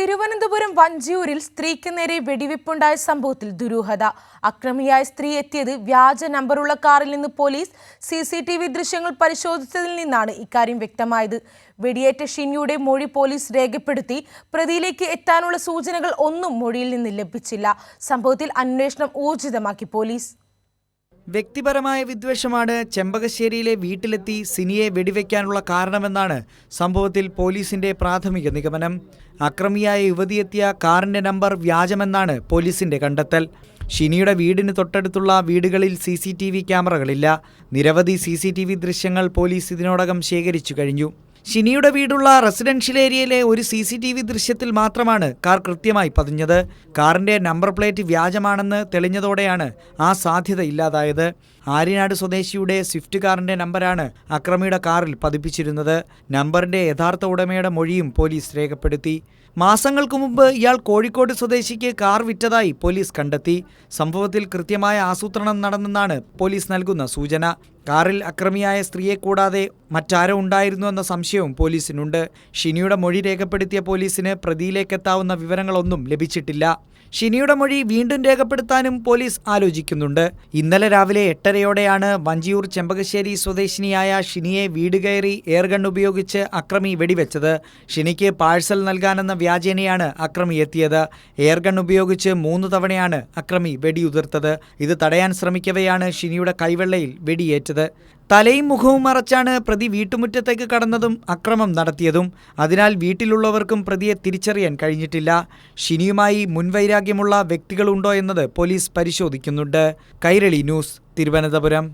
തിരുവനന്തപുരം വഞ്ചിയൂരിൽ സ്ത്രീക്ക് നേരെ വെടിവെപ്പുണ്ടായ സംഭവത്തിൽ ദുരൂഹത. അക്രമിയായ സ്ത്രീ എത്തിയത് വ്യാജ നമ്പറുള്ള കാറിൽ നിന്ന് police C C T V ദൃശ്യങ്ങൾ പരിശോധിച്ചതിൽ നിന്നാണ് ഇക്കാര്യം വ്യക്തമായത്. വെടിയേറ്റ ഷിനിയുടെ മൊഴി പോലീസ് രേഖപ്പെടുത്തി പ്രതിയിലേക്ക് എത്താനുള്ള സൂചനകൾ ഒന്നും മൊഴിയിൽ നിന്ന് ലഭിച്ചില്ല. സംഭവത്തിൽ അന്വേഷണം ഊർജിതമാക്കി പോലീസ്. വ്യക്തിപരമായ വിദ്വേഷമാണ് ചെമ്പകശ്ശേരിയിലെ വീട്ടിലെത്തി സിനിയെ വെടിവെക്കാനുള്ള കാരണമെന്നാണ് സംഭവത്തിൽ പോലീസിന്റെ പ്രാഥമിക നിഗമനം. അക്രമിയായ യുവതിയെത്തിയ കാറിന്റെ നമ്പർ വ്യാജമെന്നാണ് പോലീസിന്റെ കണ്ടെത്തൽ. ഷിനിയുടെ വീടിന് തൊട്ടടുത്തുള്ള വീടുകളിൽ സി സി ടി വി ക്യാമറകളില്ല. നിരവധി സി സി ടി വി ദൃശ്യങ്ങൾ പോലീസ് ഇതിനോടകം ശേഖരിച്ചു കഴിഞ്ഞു. ഷിനിയുടെ വീടുള്ള റെസിഡൻഷ്യൽ ഏരിയയിലെ ഒരു സി സി ടി വി ദൃശ്യത്തിൽ മാത്രമാണ് കാർ കൃത്യമായി പതിഞ്ഞത്. കാറിന്റെ നമ്പർ പ്ലേറ്റ് വ്യാജമാണെന്ന് തെളിഞ്ഞതോടെയാണ് ആ സാധ്യത ഇല്ലാതായത്. ആര്യനാട് സ്വദേശിയുടെ സ്വിഫ്റ്റ് കാറിന്റെ നമ്പറാണ് അക്രമിയുടെ കാറിൽ പതിപ്പിച്ചിരുന്നത്. നമ്പറിന്റെ യഥാർത്ഥ ഉടമയുടെ മൊഴിയും പോലീസ് രേഖപ്പെടുത്തി. മാസങ്ങൾക്ക് മുമ്പ് ഇയാൾ കോഴിക്കോട് സ്വദേശിക്ക് കാർ വിറ്റതായി പോലീസ് കണ്ടെത്തി. സംഭവത്തിൽ കൃത്യമായ ആസൂത്രണം നടന്നെന്നാണ് പോലീസ് നൽകുന്ന സൂചന. കാറിൽ അക്രമിയായ സ്ത്രീയെ കൂടാതെ മറ്റാരോ ഉണ്ടായിരുന്നു എന്ന സംശയവും പോലീസിനുണ്ട്. ഷിനിയുടെ മൊഴി രേഖപ്പെടുത്തിയ പോലീസിന് പ്രതിയിലേക്കെത്താവുന്ന വിവരങ്ങളൊന്നും ലഭിച്ചിട്ടില്ല. ഷിനിയുടെ മൊഴി വീണ്ടും രേഖപ്പെടുത്താനും പോലീസ് ആലോചിക്കുന്നുണ്ട്. ഇന്നലെ രാവിലെ എട്ടരയോടെയാണ് വഞ്ചിയൂർ ചെമ്പകശ്ശേരി സ്വദേശിനിയായ ഷിനിയെ വീട് കയറി എയർഗൺ ഉപയോഗിച്ച് അക്രമി വെടിവെച്ചത്. ഷിനിക്ക് പാഴ്സൽ നൽകാനെന്ന വ്യാജേനയാണ് അക്രമി എത്തിയത്. എയർഗൺ ഉപയോഗിച്ച് മൂന്ന് തവണയാണ് അക്രമി വെടിയുതിർത്തത്. ഇത് തടയാൻ ശ്രമിക്കവെയാണ് ഷിനിയുടെ കൈവെള്ളയിൽ വെടിയേറ്റത്. തലയും മുഖവും മറച്ചാണ് പ്രതി വീട്ടുമുറ്റത്തേക്ക് കടന്നതും അക്രമം നടത്തിയതും. അതിനാൽ വീട്ടിലുള്ളവർക്കും പ്രതിയെ തിരിച്ചറിയാൻ കഴിഞ്ഞിട്ടില്ല. ഷിനിയുമായി മുൻവൈരാഗ്യമുള്ള വ്യക്തികളുണ്ടോ എന്നത് പോലീസ് പരിശോധിക്കുന്നുണ്ട്. കൈരളി ന്യൂസ് തിരുവനന്തപുരം.